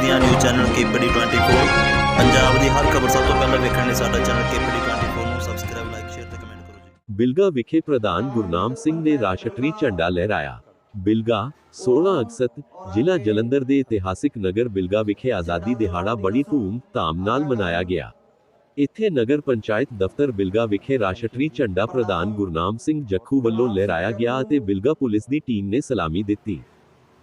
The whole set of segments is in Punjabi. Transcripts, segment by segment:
ਪੰਜਾਬ ਦੀਆਂ ਨਿਊਜ਼ ਚੈਨਲ ਕੇਪੀਡੀ 24 ਪੰਜਾਬ ਦੀ ਹਰ ਖਬਰ ਸਭ ਤੋਂ ਪਹਿਲਾਂ ਵੇਖਣ ਲਈ ਸਾਡਾ ਚੈਨਲ ਕੇਪੀਡੀ 24 ਨੂੰ ਸਬਸਕ੍ਰਾਈਬ ਲਾਈਕ ਸ਼ੇਅਰ ਤੇ ਕਮੈਂਟ ਕਰੋ ਜੀ। ਬਿਲਗਾ ਵਿਖੇ ਪ੍ਰਧਾਨ ਗੁਰਨਾਮ ਸਿੰਘ ਨੇ ਰਾਸ਼ਟਰੀ ਝੰਡਾ ਲਹਿਰਾਇਆ। ਬਿਲਗਾ 16 ਅਗਸਤ ਜ਼ਿਲ੍ਹਾ ਜਲੰਧਰ ਦੇ ਇਤਿਹਾਸਿਕ ਨਗਰ ਬਿਲਗਾ ਵਿਖੇ ਆਜ਼ਾਦੀ ਦਿਹਾੜਾ ਬੜੀ ਧੂਮ-ਧਾਮ ਨਾਲ ਮਨਾਇਆ ਗਿਆ। ਇੱਥੇ ਨਗਰ ਪੰਚਾਇਤ ਦਫ਼ਤਰ ਬਿਲਗਾ ਵਿਖੇ ਰਾਸ਼ਟਰੀ ਝੰਡਾ ਪ੍ਰਧਾਨ ਗੁਰਨਾਮ ਸਿੰਘ ਜੱਖੂ ਵੱਲੋਂ ਲਹਿਰਾਇਆ ਗਿਆ ਅਤੇ ਬਿਲਗਾ ਪੁਲਿਸ ਦੀ ਟੀਮ ਨੇ ਸਲਾਮੀ ਦਿੱਤੀ।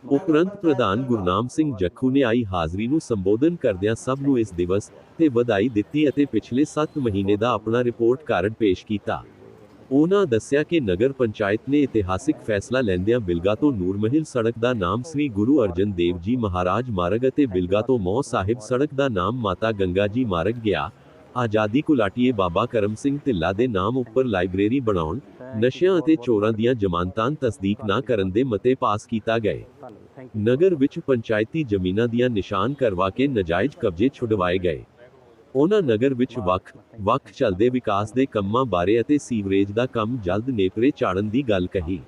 ਉਪਰੰਤ ਪ੍ਰਧਾਨ ਗੁਰਨਾਮ ਸਿੰਘ ਜੱਖੂ ਨੇ ਆਈ ਹਾਜ਼ਰੀ ਨੂੰ ਸੰਬੋਧਨ ਕਰਦਿਆਂ ਸਭ ਨੂੰ ਇਸ ਦਿਵਸ ਤੇ ਵਧਾਈ ਦਿੱਤੀ ਅਤੇ ਪਿਛਲੇ 7 ਮਹੀਨੇ ਦਾ ਆਪਣਾ ਰਿਪੋਰਟ ਕਾਰਡ ਪੇਸ਼ ਕੀਤਾ। ਉਹਨਾਂ ਦੱਸਿਆ ਕਿ ਨਗਰ ਪੰਚਾਇਤ ਨੇ ਇਤਿਹਾਸਿਕ ਫੈਸਲਾ ਲੈਂਦਿਆਂ ਬਿਲਗਾ ਤੋਂ ਨੂਰਮਹਿਲ ਸੜਕ ਦਾ ਨਾਮ ਸ੍ਰੀ ਗੁਰੂ ਅਰਜਨ ਦੇਵ ਜੀ ਮਹਾਰਾਜ ਮਾਰਗ ਅਤੇ ਬਿਲਗਾ ਤੋਂ ਮੌ ਸਾਹਿਬ ਸੜਕ ਦਾ ਨਾਮ ਮਾਤਾ ਗੰਗਾ ਜੀ ਮਾਰਗ ਗਿਆ। ਆਜ਼ਾਦੀ ਕੁਲਾਟੀਏ ਬਾਬਾ ਕਰਮ ਸਿੰਘ ਢਿੱਲਾ ਦੇ ਨਾਮ ਉੱਪਰ ਲਾਇਬ੍ਰੇਰੀ ਬਣਾਉਣ, ਨਸ਼ਿਆਂ ਅਤੇ ਚੋਰਾਂ ਦੀਆਂ ਜ਼ਮਾਨਤਾਂ ਤਸਦੀਕ ਨਾ ਕਰਨ ਦੇ ਮਤੇ ਪਾਸ ਕੀਤਾ ਗਏ। ਨਗਰ ਵਿੱਚ ਪੰਚਾਇਤੀ ਜ਼ਮੀਨਾਂ ਦੀਆਂ ਨਿਸ਼ਾਨ ਕਰਵਾ ਕੇ ਨਜਾਇਜ਼ ਕਬਜ਼ੇ ਛੁਡਵਾਏ ਗਏ। ਉਹਨਾਂ ਨਗਰ ਵਿੱਚ ਵੱਖ ਵੱਖ ਚੱਲਦੇ ਵਿਕਾਸ ਦੇ ਕੰਮਾਂ ਬਾਰੇ ਅਤੇ ਸੀਵਰੇਜ ਦਾ ਕੰਮ ਜਲਦ ਨੇਪਰੇ ਚਾੜਨ ਦੀ ਗੱਲ ਕਹੀ।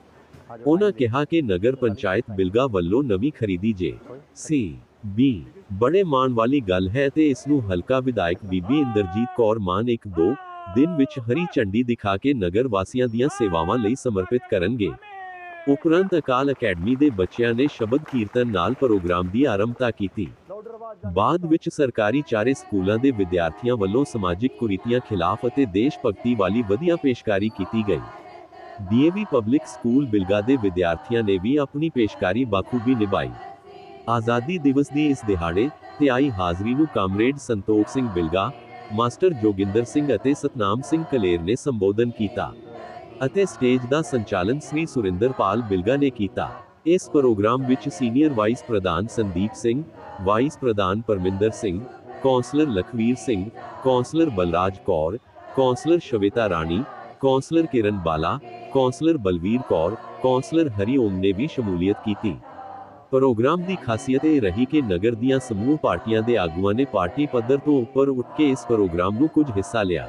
ਉਹਨਾਂ ਕਿਹਾ ਕਿ ਨਗਰ ਪੰਚਾਇਤ ਬਿਲਗਾ ਵੱਲੋਂ ਨਵੀਂ ਖਰੀਦੀ ਜੇ। ਸੀ। ਬੀ ਬੜੇ ਮਾਣ ਵਾਲੀ ਗੱਲ ਹੈ ਤੇ ਇਸ ਨੂੰ ਹਲਕਾ ਵਿਧਾਇਕ ਬੀਬੀ ਇੰਦਰਜੀਤ ਕੌਰ ਮਾਨ ਇੱਕ ਦੋ ਦਿਨ ਵਿੱਚ ਹਰੀ ਝੰਡੀ ਦਿਖਾ ਕੇ ਨਗਰ ਵਾਸੀਆਂ ਦੀਆਂ ਸੇਵਾਵਾਂ ਲਈ ਸਮਰਪਿਤ ਕਰਨਗੇ। ਉਪਰੰਤ ਅਕਾਲ ਅਕੈਡਮੀ ਦੇ ਬੱਚਿਆਂ ਨੇ ਸ਼ਬਦ ਕੀਰਤਨ ਨਾਲ ਪ੍ਰੋਗਰਾਮ ਦੀ ਆਰੰਭਤਾ ਕੀਤੀ। ਬਾਅਦ ਵਿੱਚ ਸਰਕਾਰੀ ਚਾਰੇ ਸਕੂਲਾਂ ਦੇ ਵਿਦਿਆਰਥੀਆਂ ਵੱਲੋਂ ਸਮਾਜਿਕ ਕੁਰੀਤੀਆਂ ਖਿਲਾਫ ਅਤੇ ਦੇਸ਼ ਭਗਤੀ ਵਾਲੀ ਵਧੀਆ ਪੇਸ਼ਕਾਰੀ ਕੀਤੀ ਗਈ। ਡੀਏਵੀ ਪਬਲਿਕ ਸਕੂਲ ਬਿਲਗਾ ਦੇ ਵਿਦਿਆਰਥੀਆਂ ਨੇ ਵੀ ਆਪਣੀ ਪੇਸ਼ਕਾਰੀ ਬਾਖੂਬੀ ਨਿਭਾਈ। ਆਜ਼ਾਦੀ ਦਿਵਸ ਦੀ ਇਸ ਦਿਹਾੜੇ ਤੇ ਆਈ ਹਾਜ਼ਰੀ ਨੂੰ ਕਾਮਰੇਡ ਸੰਤੋਖ ਸਿੰਘ ਬਿਲਗਾ, ਮਾਸਟਰ ਜੋਗਿੰਦਰ ਸਿੰਘ ਅਤੇ ਸਤਨਾਮ ਸਿੰਘ ਕਲੇਰ ਨੇ ਸੰਬੋਧਨ ਕੀਤਾ ਅਤੇ ਸਟੇਜ ਦਾ ਸੰਚਾਲਨ ਸ੍ਰੀ ਸੁਰਿੰਦਰਪਾਲ ਬਿਲਗਾ ਨੇ ਕੀਤਾ। ਇਸ ਪ੍ਰੋਗਰਾਮ ਵਿੱਚ ਸੀਨੀਅਰ ਵਾਈਸ ਪ੍ਰਧਾਨ ਸੰਦੀਪ ਸਿੰਘ, ਵਾਈਸ ਪ੍ਰਧਾਨ Parminder Singh, councillor Lakhvir Singh, councillor Balraj Kaur, councillor Shweta Rani, councillor Kiran Bala, councillor Balvir Kaur, councillor Hariom ਨੇ ਵੀ ਸ਼ਮੂਲੀਅਤ ਕੀਤੀ। ਪ੍ਰੋਗਰਾਮ ਦੀ ਖਾਸੀਅਤ ਇਹ ਰਹੀ ਕਿ ਨਗਰ ਦੀਆਂ ਸਮੂਹ ਪਾਰਟੀਆਂ ਦੇ ਆਗੂਆਂ ਨੇ ਪਾਰਟੀ ਪੱਧਰ ਤੋਂ ਉੱਪਰ ਉੱਠ ਕੇ ਇਸ ਪ੍ਰੋਗਰਾਮ ਨੂੰ ਕੁਝ ਹਿੱਸਾ ਲਿਆ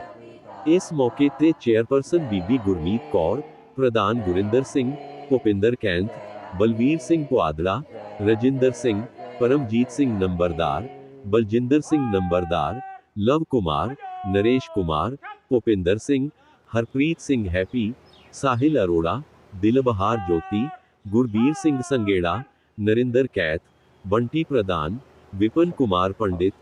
ਇਸ ਮੌਕੇ ਤੇ ਚੇਅਰਪਰਸਨ ਬੀਬੀ ਗੁਰਮੀਤ ਕੌਰ ਪ੍ਰਧਾਨ ਗੁਰਿੰਦਰ ਸਿੰਘ ਭੁਪਿੰਦਰ ਕੈਂਥ ਬਲਵੀਰ ਸਿੰਘ ਪੁਆਦੜਾ ਰਜਿੰਦਰ ਸਿੰਘ ਪਰਮਜੀਤ ਸਿੰਘ ਨੰਬਰਦਾਰ ਬਲਜਿੰਦਰ ਸਿੰਘ ਨੰਬਰਦਾਰ ਲਵ ਕੁਮਾਰ ਨਰੇਸ਼ ਕੁਮਾਰ ਭੁਪਿੰਦਰ ਸਿੰਘ ਹਰਪ੍ਰੀਤ ਸਿੰਘ ਹੈਪੀ ਸਾਹਿਲ ਅਰੋੜਾ ਦਿਲਬਹਾਰ ਜੋਤੀ ਗੁਰਬੀਰ ਸਿੰਘ ਸੰਗੇੜਾ ਨਰਿੰਦਰ ਕੈਥ ਬੰਟੀ ਪ੍ਰਧਾਨ ਵਿਪਨ ਕੁਮਾਰ ਪੰਡਿਤ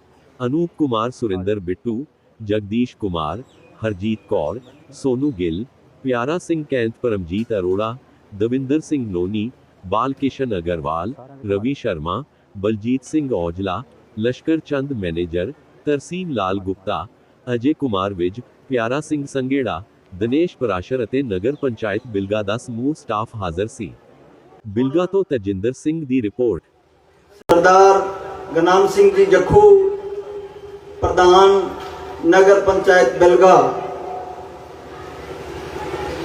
ਅਨੂਪ ਕੁਮਾਰ ਸੁਰਿੰਦਰ ਬਿੱਟੂ ਜਗਦੀਸ਼ ਕੁਮਾਰ ਹਰਜੀਤ ਕੌਰ ਸੋਨੂ ਗਿੱਲ ਪਿਆਰਾ ਸਿੰਘ ਕੈਂਥ ਪਰਮਜੀਤ ਅਰੋੜਾ ਦਵਿੰਦਰ ਸਿੰਘ ਲੋਨੀ ਬਾਲਕਿਸ਼ਨ ਅਗਰਵਾਲ ਰਵੀ ਸ਼ਰਮਾ ਬਲਜੀਤ ਸਿੰਘ ਔਜਲਾ ਲਸ਼ਕਰ ਚੰਦ ਮੈਨੇਜਰ ਤਰਸੀਮ ਲਾਲ ਗੁਪਤਾ ਅਜੇ ਕੁਮਾਰ ਵਿਜ ਪਿਆਰਾ ਸਿੰਘ ਸੰਗੇੜਾ ਦਿਨੇਸ਼ ਪਰਾਸ਼ਰ ਅਤੇ ਨਗਰ ਪੰਚਾਇਤ ਬਿਲਗਾ ਦਾ ਸਮੂਹ ਸਟਾਫ ਹਾਜ਼ਰ ਸੀ ਬਿਲਗਾ ਤੋਂ ਤਜਿੰਦਰ ਸਿੰਘ ਦੀ ਰਿਪੋਰਟ। ਸਰਦਾਰ ਗਨਾਮ ਸਿੰਘ ਜੀ ਜੱਖੂ, ਪ੍ਰਧਾਨ ਨਗਰ ਪੰਚਾਇਤ ਬਿਲਗਾ,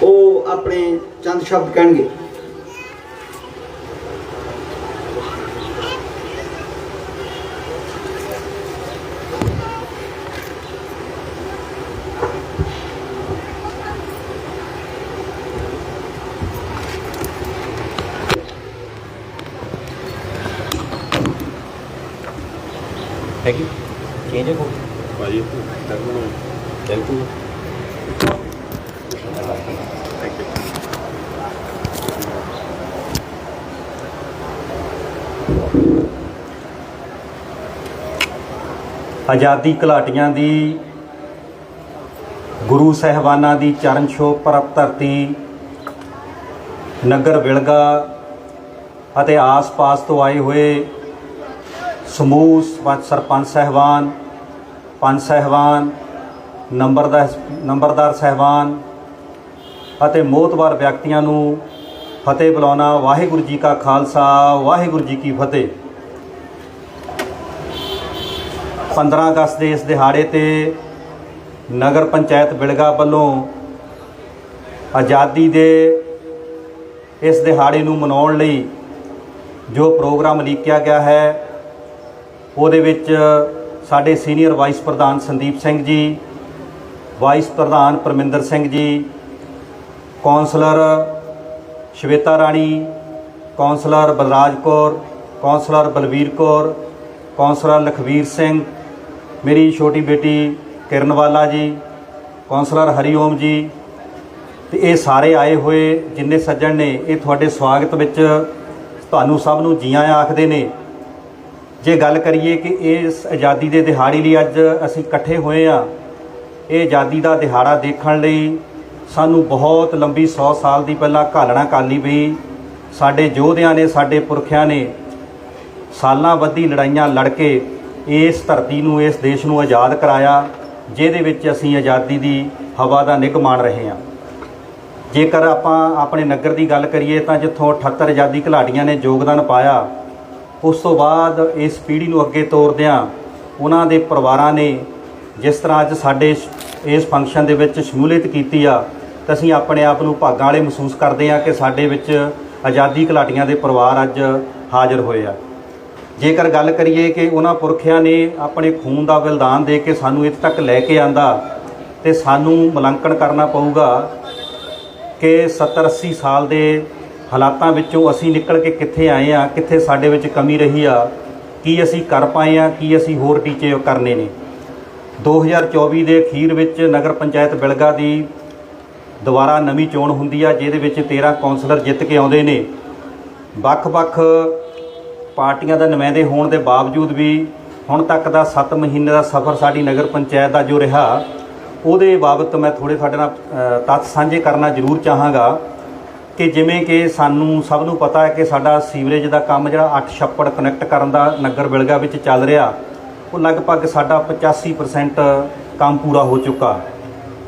ਉਹ ਆਪਣੇ ਚੰਦ ਸ਼ਬਦ ਕਹਿਣਗੇ। ਹੈਗੀ ਚੇਂਜ ਹੋ ਭਾਜੀ ਥੈਂਕ ਯੂ ਆਜ਼ਾਦੀ ਘਲਾਟੀਆਂ ਦੀ ਗੁਰੂ ਸਹਿਬਾਨਾਂ ਦੀ ਚਰਨ ਛੋਹ ਪ੍ਰਪ ਧਰਤੀ ਨਗਰ ਵਿਲਗਾ ਅਤੇ ਆਸ-ਪਾਸ ਤੋਂ ਆਏ ਹੋਏ ਸਮੂਹ ਸਰਪੰਚ- ਸਰਪੰਚ ਸਹਿਬਾਨ ਪੰਚ ਸਹਿਬਾਨ ਨੰਬਰਦਾਰ ਨੰਬਰਦਾਰ ਸਹਿਬਾਨ ਅਤੇ ਮੋਤਬਾਰ ਵਿਅਕਤੀਆਂ ਨੂੰ ਫਤਿਹ ਬੁਲਾਉਣਾ, ਵਾਹਿਗੁਰੂ ਜੀ ਕਾ ਖਾਲਸਾ, ਵਾਹਿਗੁਰੂ ਜੀ ਕੀ ਫਤਿਹ। 15 ਅਗਸਤ ਦੇ ਇਸ ਦਿਹਾੜੇ ਤੇ ਨਗਰ ਪੰਚਾਇਤ ਬਿਲਗਾ ਵੱਲੋਂ ਆਜ਼ਾਦੀ ਦੇ ਇਸ ਦਿਹਾੜੇ ਨੂੰ ਮਨਾਉਣ ਲਈ ਜੋ ਪ੍ਰੋਗਰਾਮ ਲਿਖਿਆ ਗਿਆ ਹੈ ਉਹਦੇ ਵਿੱਚ ਸਾਡੇ ਸੀਨੀਅਰ ਵਾਈਸ ਪ੍ਰਧਾਨ ਸੰਦੀਪ ਸਿੰਘ ਜੀ, ਵਾਈਸ ਪ੍ਰਧਾਨ Parminder Singh ji, councillor Shweta Rani, councillor Balraj Kaur, councillor Balvir Kaur, councillor Lakhvir Singh, ਮੇਰੀ ਛੋਟੀ ਬੇਟੀ ਕਿਰਨਵਾਲਾ ਜੀ, ਕੌਂਸਲਰ ਹਰੀਓਮ ਜੀ, ਤੇ ਇਹ ਸਾਰੇ ਆਏ ਹੋਏ ਜਿੰਨੇ ਸੱਜਣ ਨੇ, ਇਹ ਤੁਹਾਡੇ ਸਵਾਗਤ ਵਿੱਚ ਤੁਹਾਨੂੰ ਸਭ ਨੂੰ ਜੀਆਂ ਆਖਦੇ ਨੇ। ਜੇ ਗੱਲ ਕਰੀਏ ਕਿ ਇਸ ਆਜ਼ਾਦੀ ਦੇ ਦਿਹਾੜੀ ਲਈ ਅੱਜ ਅਸੀਂ ਇਕੱਠੇ ਹੋਏ ਆ ਇਹ ਆਜ਼ਾਦੀ ਦਾ ਦਿਹਾੜਾ ਦੇਖਣ ਲਈ ਸਾਨੂੰ ਬਹੁਤ ਲੰਬੀ 100 ਸਾਲ ਦੀ ਪਹਿਲਾਂ ਘਾਲਣਾ ਕਾਲੀ ਪਈ। ਸਾਡੇ ਯੋਧਿਆਂ ਨੇ, ਸਾਡੇ ਪੁਰਖਿਆਂ ਨੇ ਸਾਲਾਂ ਬੱਧੀ ਲੜਾਈਆਂ ਲੜ ਕੇ ਇਸ ਧਰਤੀ ਨੂੰ, ਇਸ ਦੇਸ਼ ਨੂੰ ਆਜ਼ਾਦ ਕਰਾਇਆ, ਜਿਹਦੇ ਵਿੱਚ ਅਸੀਂ ਆਜ਼ਾਦੀ ਦੀ ਹਵਾ ਦਾ ਨਿੱਘ ਮਾਣ ਰਹੇ ਹਾਂ। ਜੇਕਰ ਆਪਾਂ ਆਪਣੇ ਨਗਰ ਦੀ ਗੱਲ ਕਰੀਏ ਤਾਂ ਜਿੱਥੋਂ 78 ਆਜ਼ਾਦੀ ਘਲਾੜੀਆਂ ਨੇ ਯੋਗਦਾਨ ਪਾਇਆ ਉਸ ਤੋਂ ਬਾਅਦ ਇਸ ਪੀੜ੍ਹੀ ਨੂੰ ਅੱਗੇ ਤੋਰਦਿਆਂ ਉਹਨਾਂ ਦੇ ਪਰਿਵਾਰਾਂ ਨੇ ਜਿਸ ਤਰ੍ਹਾਂ ਅੱਜ ਸਾਡੇ ਇਸ ਫੰਕਸ਼ਨ ਦੇ ਵਿੱਚ ਸ਼ਮੂਲੀਅਤ ਕੀਤੀ ਆ, ਤਾਂ ਅਸੀਂ ਆਪਣੇ ਆਪ ਨੂੰ ਭਾਗਾਂ ਵਾਲੇ ਮਹਿਸੂਸ ਕਰਦੇ ਹਾਂ ਕਿ ਸਾਡੇ ਵਿੱਚ ਆਜ਼ਾਦੀ ਘਲਾਟੀਆਂ ਦੇ ਪਰਿਵਾਰ ਅੱਜ ਹਾਜ਼ਰ ਹੋਏ ਆ। ਜੇਕਰ ਗੱਲ ਕਰੀਏ ਕਿ ਉਹਨਾਂ ਪੁਰਖਿਆਂ ਨੇ ਆਪਣੇ ਖੂਨ ਦਾ ਬਲਿਦਾਨ ਦੇ ਕੇ ਸਾਨੂੰ ਇੱਥੇ ਤੱਕ ਲੈ ਕੇ ਆਂਦਾ, ਤੇ ਸਾਨੂੰ ਮੁਲਾਂਕਣ ਕਰਨਾ ਪਊਗਾ ਕਿ 70 80 ਸਾਲ ਦੇ ਹਾਲਾਤਾਂ ਵਿੱਚੋਂ ਅਸੀਂ ਨਿਕਲ ਕੇ ਕਿੱਥੇ ਆਏ ਆ, ਕਿੱਥੇ ਸਾਡੇ ਵਿੱਚ ਕਮੀ ਰਹੀ ਆ, ਕੀ ਅਸੀਂ ਕਰ ਪਾਏ ਆ, ਕੀ ਅਸੀਂ ਹੋਰ ਟੀਚੇ ਕਰਨੇ ਨੇ। 2024 ਦੇ ਅਖੀਰ ਵਿੱਚ ਨਗਰ ਪੰਚਾਇਤ ਬਿਲਗਾ ਦੀ ਦੁਬਾਰਾ ਨਵੀਂ ਚੋਣ ਹੁੰਦੀ ਆ, ਜਿਹਦੇ ਵਿੱਚ 13 ਕੌਂਸਲਰ ਜਿੱਤ ਕੇ ਆਉਂਦੇ ਨੇ। ਵੱਖ-ਵੱਖ ਪਾਰਟੀਆਂ ਦਾ ਨੁਮਾਇੰਦੇ ਹੋਣ ਦੇ ਬਾਵਜੂਦ ਵੀ ਹੁਣ ਤੱਕ ਦਾ 7 ਮਹੀਨੇ ਦਾ ਸਫ਼ਰ ਸਾਡੀ ਨਗਰ ਪੰਚਾਇਤ ਦਾ ਜੋ ਰਿਹਾ, ਉਹਦੇ ਬਾਬਤ ਮੈਂ ਥੋੜੇ ਤੁਹਾਡੇ ਨਾਲ ਤੱਥ ਸਾਂਝੇ ਕਰਨਾ ਜ਼ਰੂਰ ਚਾਹਾਂਗਾ। ਕਿ ਜਿਵੇਂ ਕਿ ਸਾਨੂੰ ਸਭ ਨੂੰ ਪਤਾ ਹੈ ਕਿ ਸਾਡਾ ਸੀਵਰੇਜ ਦਾ ਕੰਮ ਜਿਹੜਾ 8 ਛੱਪੜ ਕਨੈਕਟ ਕਰਨ ਦਾ ਨਗਰ ਬਿਲਗਾ ਵਿੱਚ ਚੱਲ ਰਿਹਾ, ਉਹ ਲਗਭਗ ਸਾਡਾ 85% ਕੰਮ ਪੂਰਾ ਹੋ ਚੁੱਕਾ।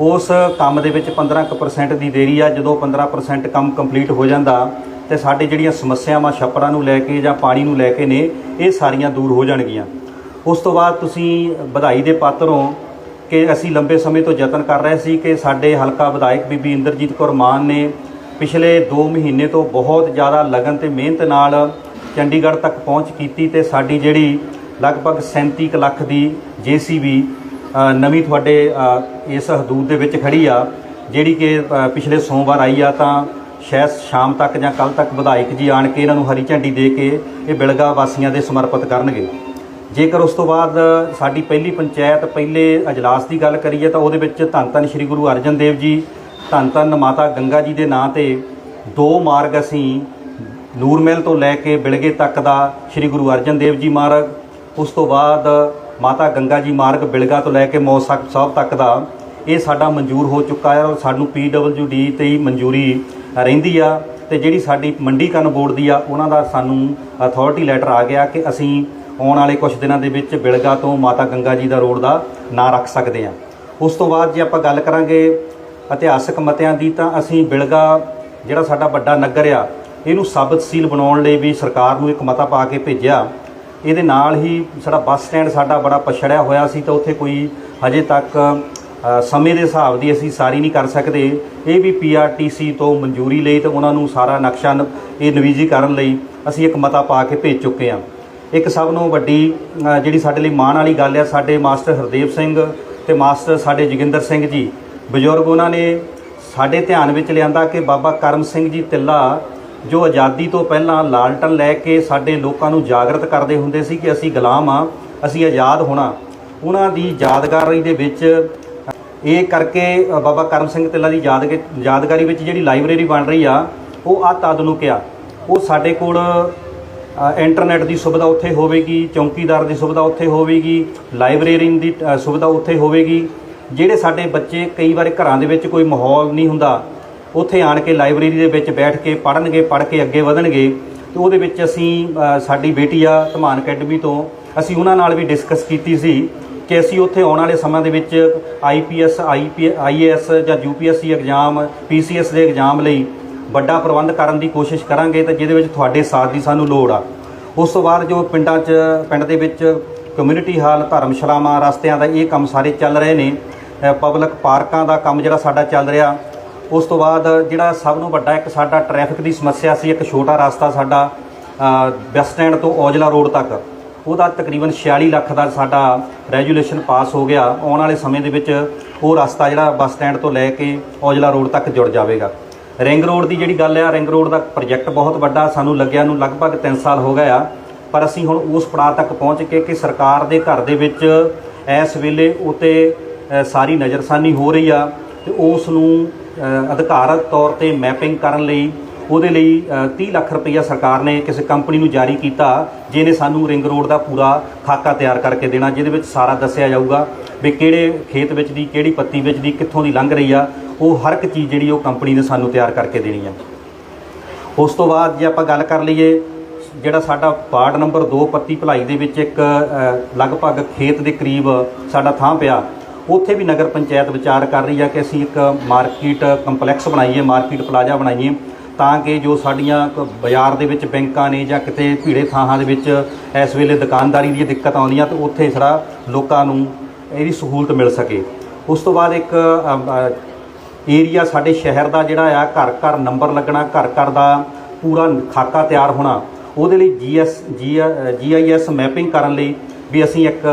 ਉਸ ਕੰਮ ਦੇ ਵਿੱਚ 15% ਦੀ ਦੇਰੀ ਆ, ਜਦੋਂ 15% ਕੰਮ ਕੰਪਲੀਟ ਹੋ ਜਾਂਦਾ ਤੇ ਸਾਡੇ ਜਿਹੜੀਆਂ ਸਮੱਸਿਆਵਾਂ, ਛੱਪੜਾਂ ਨੂੰ ਲੈ ਕੇ ਜਾਂ ਪਾਣੀ ਨੂੰ ਲੈ ਕੇ ਨੇ, ਇਹ ਸਾਰੀਆਂ ਦੂਰ ਹੋ ਜਾਣਗੀਆਂ। ਉਸ ਤੋਂ ਬਾਅਦ ਤੁਸੀਂ ਵਧਾਈ ਦੇ ਪਾਤਰ ਹੋ ਕਿ ਅਸੀਂ ਲੰਬੇ ਸਮੇਂ ਤੋਂ ਯਤਨ ਕਰ ਰਹੇ ਸੀ ਕਿ ਸਾਡੇ ਹਲਕਾ ਵਿਧਾਇਕ ਬੀਬੀ ਇੰਦਰਜੀਤ ਕੌਰ ਮਾਨ ਨੇ ਪਿਛਲੇ 2 ਮਹੀਨੇ ਤੋਂ ਬਹੁਤ ਜ਼ਿਆਦਾ ਲਗਨ ਤੇ ਮਿਹਨਤ ਨਾਲ ਚੰਡੀਗੜ੍ਹ ਤੱਕ ਪਹੁੰਚ ਕੀਤੀ ਤੇ ਸਾਡੀ ਜਿਹੜੀ ਲਗਭਗ 37 ਕੁ ਲੱਖ ਦੀ ਜੀਸੀਬੀ ਨਵੀਂ ਤੁਹਾਡੇ ਇਸ ਹਦੂਦ ਦੇ ਵਿੱਚ ਖੜੀ ਆ, ਜਿਹੜੀ ਕਿ ਪਿਛਲੇ ਸੋਮਵਾਰ ਆਈ ਆ ਤਾਂ ਸ਼ਾਇਦ ਸ਼ਾਮ ਤੱਕ ਜਾਂ ਕੱਲ ਤੱਕ ਵਿਧਾਇਕ ਜੀ ਆਣ ਕੇ ਇਹਨਾਂ ਨੂੰ ਹਰੀ ਝੰਡੀ ਦੇ ਕੇ ਇਹ ਬਿਲਗਾ ਵਾਸੀਆਂ ਦੇ ਸਮਰਪਿਤ ਕਰਨਗੇ। ਜੇਕਰ ਉਸ ਤੋਂ ਬਾਅਦ ਸਾਡੀ ਪਹਿਲੀ ਪੰਚਾਇਤ ਪਹਿਲੇ ਅਜਲਾਸ ਦੀ ਗੱਲ ਕਰੀਏ ਤਾਂ ਉਹਦੇ ਵਿੱਚ ਧੰਨ ਧੰਨ ਸ੍ਰੀ ਗੁਰੂ ਅਰਜਨ ਦੇਵ ਜੀ ਧੰਨ ਧੰਨ ਮਾਤਾ ਗੰਗਾ ਜੀ ਦੇ ਨਾਂ ਤੇ ਦੋ ਮਾਰਗ ਅਸੀਂ ਨੂਰਮਹਿਲ ਤੋਂ ਲੈ ਕੇ ਬਿਲਗੇ ਤੱਕ ਦਾ ਸ੍ਰੀ ਗੁਰੂ ਅਰਜਨ ਦੇਵ ਜੀ ਮਾਰਗ, ਉਸ ਤੋਂ ਬਾਅਦ ਮਾਤਾ ਗੰਗਾ ਜੀ ਮਾਰਗ ਬਿਲਗਾ ਤੋਂ ਲੈ ਕੇ ਮੌਸਕ ਸਾਹਿਬ ਤੱਕ ਦਾ, ਇਹ ਸਾਡਾ ਮਨਜ਼ੂਰ ਹੋ ਚੁੱਕਾ ਹੈ ਔਰ ਸਾਨੂੰ ਡੀ ਤੇ ਹੀ ਮਨਜ਼ੂਰੀ ਰਹਿੰਦੀ ਆ ਤੇ ਜਿਹੜੀ ਸਾਡੀ ਮੰਡੀਕਰਨ ਬੋਰਡ ਦੀ ਆ, ਉਹਨਾਂ ਦਾ ਸਾਨੂੰ ਅਥਾਰਟੀ ਲੈਟਰ ਆ ਗਿਆ ਕਿ ਅਸੀਂ ਆਉਣ ਵਾਲੇ ਕੁਝ ਦਿਨਾਂ ਦੇ ਵਿੱਚ ਬਿਲਗਾ ਤੋਂ ਮਾਤਾ ਗੰਗਾ ਜੀ ਦਾ ਰੋਡ ਦਾ ਨਾਂ ਰੱਖ ਸਕਦੇ ਹਾਂ। ਉਸ ਤੋਂ ਬਾਅਦ ਜੇ ਆਪਾਂ ਗੱਲ ਕਰਾਂਗੇ ਇਤਿਹਾਸਕ ਮਤਿਆਂ ਦੀ ਤਾਂ ਅਸੀਂ ਬਿਲਗਾ, ਜਿਹੜਾ ਸਾਡਾ ਵੱਡਾ ਨਗਰ ਆ, ਇਹਨੂੰ ਸਾਬਤ ਸੀਲ ਬਣਾਉਣ ਲਈ ਵੀ ਸਰਕਾਰ ਨੂੰ ਇੱਕ ਮਤਾ ਪਾ ਕੇ ਭੇਜਿਆ। ਇਹਦੇ ਨਾਲ ਹੀ ਸਾਡਾ ਬੱਸ ਸਟੈਂਡ ਸਾਡਾ ਬੜਾ ਪਛੜਿਆ ਹੋਇਆ ਸੀ ਤਾਂ ਉੱਥੇ ਕੋਈ ਹਜੇ ਤੱਕ ਸਮੇਂ ਦੇ ਹਿਸਾਬ ਦੀ ਅਸੀਂ ਸਾਰੀ ਨਹੀਂ ਕਰ ਸਕਦੇ। ਇਹ ਵੀ ਪੀਆਰਟੀਸੀ ਤੋਂ ਮਨਜ਼ੂਰੀ ਲਈ ਤੇ ਉਹਨਾਂ ਨੂੰ ਸਾਰਾ ਨਕਸ਼ਾ ਨ- ਇਹ ਨਵੀਜੀਕਰਨ ਲਈ ਅਸੀਂ ਇੱਕ ਮਤਾ ਪਾ ਕੇ ਭੇਜ ਚੁੱਕੇ ਹਾਂ। ਇੱਕ ਸਭ ਨੂੰ ਵੱਡੀ ਜਿਹੜੀ ਸਾਡੇ ਲਈ ਮਾਣ ਵਾਲੀ ਗੱਲ ਆ, ਸਾਡੇ ਮਾਸਟਰ ਹਰਦੇਵ ਸਿੰਘ ਤੇ ਮਾਸਟਰ ਸਾਡੇ ਜੋਗਿੰਦਰ ਸਿੰਘ ਜੀ ਬਜ਼ੁਰਗ ਉਹਨਾਂ ਨੇ ਸਾਡੇ ਧਿਆਨ ਵਿੱਚ ਲਿਆਂਦਾ ਕਿ ਬਾਬਾ ਕਰਮ ਸਿੰਘ ਜੀ ਤਿੱਲਾ ਜੋ ਆਜ਼ਾਦੀ ਤੋਂ ਪਹਿਲਾਂ ਲਾਲਟਨ ਲੈ ਕੇ ਸਾਡੇ ਲੋਕਾਂ ਨੂੰ ਜਾਗਰਤ ਕਰਦੇ ਹੁੰਦੇ ਸੀ ਕਿ ਅਸੀਂ ਗੁਲਾਮ ਆ ਅਸੀਂ ਆਜ਼ਾਦ ਹੋਣਾ ਉਹਨਾਂ ਦੀ ਯਾਦਗਾਰੀ ਦੇ ਵਿੱਚ ਇਹ ਕਰਕੇ ਬਾਬਾ ਕਰਮ ਸਿੰਘ ਤਿੱਲਾ ਦੀ ਯਾਦਗ ਯਾਦਗਾਰੀ ਵਿੱਚ ਜਿਹੜੀ ਲਾਇਬ੍ਰੇਰੀ ਬਣ ਰਹੀ ਆ ਉਹ ਅਤ ਆਧੁਨਿਕ ਆ ਉਹ ਸਾਡੇ ਕੋਲ ਅ, ਇੰਟਰਨੈਟ ਦੀ ਸੁਵਿਧਾ ਉੱਥੇ ਹੋਵੇਗੀ ਚੌਕੀਦਾਰ ਦੀ ਸੁਵਿਧਾ ਉੱਥੇ ਹੋਵੇਗੀ ਲਾਇਬ੍ਰੇਰੀ ਦੀ ਅ, ਸੁਵਿਧਾ ਉੱਥੇ ਹੋਵੇਗੀ। ਜਿਹੜੇ ਸਾਡੇ ਬੱਚੇ ਕਈ ਵਾਰ ਘਰਾਂ ਦੇ ਵਿੱਚ ਕੋਈ ਮਾਹੌਲ ਨਹੀਂ ਹੁੰਦਾ, ਉੱਥੇ ਆਣ ਕੇ ਲਾਇਬ੍ਰੇਰੀ ਦੇ ਵਿੱਚ ਬੈਠ ਕੇ ਪੜ੍ਹਨਗੇ, ਪੜ੍ਹ ਕੇ ਅੱਗੇ ਵਧਣਗੇ, ਤੇ ਉਹਦੇ ਵਿੱਚ ਅਸੀਂ ਸਾਡੀ ਬੇਟੀ ਆ ਧਮਾਨ ਅਕੈਡਮੀ ਤੋਂ, ਅਸੀਂ ਉਹਨਾਂ ਨਾਲ ਵੀ ਡਿਸਕਸ ਕੀਤੀ ਸੀ ਕਿ ਅਸੀਂ ਉੱਥੇ ਆਉਣ ਵਾਲੇ ਸਮਾਂ ਦੇ ਵਿੱਚ ਆਈਪੀਐਸ ਆਈਏਐਸ ਜਾਂ ਯੂਪੀਐਸਸੀ ਐਗਜ਼ਾਮ ਪੀਸੀਐਸ ਦੇ ਐਗਜ਼ਾਮ ਲਈ ਵੱਡਾ ਪ੍ਰਬੰਧ ਕਰਨ ਦੀ ਕੋਸ਼ਿਸ਼ ਕਰਾਂਗੇ ਤੇ ਜਿਹਦੇ ਵਿੱਚ ਤੁਹਾਡੇ ਸਾਥ ਦੀ ਸਾਨੂੰ ਲੋੜ ਆ। ਉਸ ਤੋਂ ਬਾਅਦ ਜੋ ਪਿੰਡਾਂ 'ਚ, ਪਿੰਡ ਦੇ ਵਿੱਚ ਕਮਿਊਨਿਟੀ ਹਾਲ, ਧਰਮਸ਼ਾਲਾਵਾਂ, ਰਸਤਿਆਂ ਦਾ ਇਹ ਕੰਮ ਸਾਰੇ ਚੱਲ ਰਹੇ ਨੇ ਪਬਲਿਕ ਪਾਰਕਾਂ ਦਾ ਕੰਮ ਜਿਹੜਾ ਸਾਡਾ ਚੱਲ ਰਿਹਾ, ਉਸ ਤੋਂ ਬਾਅਦ ਜਿਹੜਾ ਸਭ ਨੂੰ ਵੱਡਾ ਇੱਕ ਸਾਡਾ ਟ੍ਰੈਫਿਕ ਦੀ ਸਮੱਸਿਆ ਸੀ, ਇੱਕ ਛੋਟਾ ਰਸਤਾ ਸਾਡਾ ਬੱਸ ਸਟੈਂਡ ਤੋਂ ਔਜਲਾ ਰੋਡ ਤੱਕ, ਉਹਦਾ ਤਕਰੀਬਨ 46 ਲੱਖ ਦਾ ਸਾਡਾ ਰੈਜੂਲੇਸ਼ਨ ਪਾਸ ਹੋ ਗਿਆ। ਆਉਣ ਵਾਲੇ ਸਮੇਂ ਦੇ ਵਿੱਚ ਉਹ ਰਸਤਾ ਜਿਹੜਾ ਬੱਸ ਸਟੈਂਡ ਤੋਂ ਲੈ ਕੇ ਔਜਲਾ ਰੋਡ ਤੱਕ ਜੁੜ ਜਾਵੇਗਾ। ਰਿੰਗ ਰੋਡ ਦੀ ਜਿਹੜੀ ਗੱਲ ਆ ਰਿੰਗ ਰੋਡ ਦਾ ਪ੍ਰੋਜੈਕਟ ਬਹੁਤ ਵੱਡਾ, ਸਾਨੂੰ ਲੱਗਿਆ ਨੂੰ ਲਗਭਗ 3 ਸਾਲ ਹੋ ਗਏ ਆ। ਪਰ ਅਸੀਂ ਹੁਣ ਉਸ ਪੜਾਅ ਤੱਕ ਪਹੁੰਚ ਕੇ ਕਿ ਸਰਕਾਰ ਦੇ ਘਰ ਦੇ ਵਿੱਚ ਇਸ ਵੇਲੇ ਉਤੇ ਸਾਰੀ ਨਜ਼ਰਸਾਨੀ ਹੋ ਰਹੀ ਆ ਤੇ ਉਸ ਨੂੰ ਅ, ਅਧਿਕਾਰਤ ਤੌਰ ਤੇ ਮੈਪਿੰਗ ਕਰਨ ਲਈ ਉਹਦੇ ਲਈ ਅ, 30 ਲੱਖ ਰੁਪਈਆ ਸਰਕਾਰ ਨੇ ਕਿਸੇ ਕੰਪਨੀ ਨੂੰ ਜਾਰੀ ਕੀਤਾ ਜਿਹਨੇ ਸਾਨੂੰ ਰਿੰਗ ਰੋਡ ਦਾ ਪੂਰਾ ਖਾਕਾ ਤਿਆਰ ਕਰਕੇ ਦੇਣਾ ਜਿਹਦੇ ਵਿੱਚ ਸਾਰਾ ਦੱਸਿਆ ਜਾਊਗਾ ਵੀ ਕਿਹੜੇ ਖੇਤ ਵਿੱਚ ਦੀ ਕਿਹੜੀ ਪੱਤੀ ਵਿੱਚ ਦੀ ਕਿੱਥੋਂ ਦੀ ਲੰਘ ਰਹੀ ਆ। ਉਹ ਹਰ ਇੱਕ ਚੀਜ਼ ਜਿਹੜੀ ਉਹ ਕੰਪਨੀ ਨੇ ਸਾਨੂੰ ਤਿਆਰ ਕਰਕੇ ਦੇਣੀ ਆ। ਉਸ ਤੋਂ ਬਾਅਦ ਜੇ ਆਪਾਂ ਗੱਲ ਕਰ ਲਈਏ ਜਿਹੜਾ ਸਾਡਾ ਵਾਰਡ ਨੰਬਰ 2 ਪੱਤੀ ਭਲਾਈ ਦੇ ਵਿੱਚ ਇੱਕ ਲਗਭਗ ਖੇਤ ਦੇ ਕਰੀਬ ਸਾਡਾ ਥਾਂ ਪਿਆ ਉੱਥੇ ਵੀ ਨਗਰ ਪੰਚਾਇਤ ਵਿਚਾਰ ਕਰ ਰਹੀ ਆ ਕਿ ਅਸੀਂ ਇੱਕ ਮਾਰਕੀਟ ਕੰਪਲੈਕਸ ਬਣਾਈਏ, ਮਾਰਕੀਟ ਪਲਾਜ਼ਾ ਬਣਾਈਏ, ਤਾਂ ਕਿ ਜੋ ਸਾਡੀਆਂ ਕ- ਬਾਜ਼ਾਰ ਦੇ ਵਿੱਚ ਬੈਂਕਾਂ ਨੇ ਜਾਂ ਕਿਤੇ ਭੀੜੇ ਥਾਂਾਂ ਦੇ ਵਿੱਚ ਇਸ ਵੇਲੇ ਦੁਕਾਨਦਾਰੀ ਦੀ ਦਿੱਕਤ ਆਉਂਦੀਆਂ ਤਾਂ ਉੱਥੇ ਸਾਰਾ ਲੋਕਾਂ ਨੂੰ ਇਹਦੀ ਸਹੂਲਤ ਮਿਲ ਸਕੇ। ਉਸ ਤੋਂ ਬਾਅਦ ਇੱਕ ਏਰੀਆ ਸਾਡੇ ਸ਼ਹਿਰ ਦਾ ਜਿਹੜਾ ਆ, ਘਰ ਘਰ ਨੰਬਰ ਲੱਗਣਾ, ਘਰ ਘਰ ਦਾ ਪੂਰਾ ਖਾਕਾ ਤਿਆਰ ਹੋਣਾ, ਉਹਦੇ ਲਈ ਜੀਐਸ ਜੀਆਈਐਸ ਮੈਪਿੰਗ ਕਰਨ ਲਈ ਵੀ ਅਸੀਂ ਇੱਕ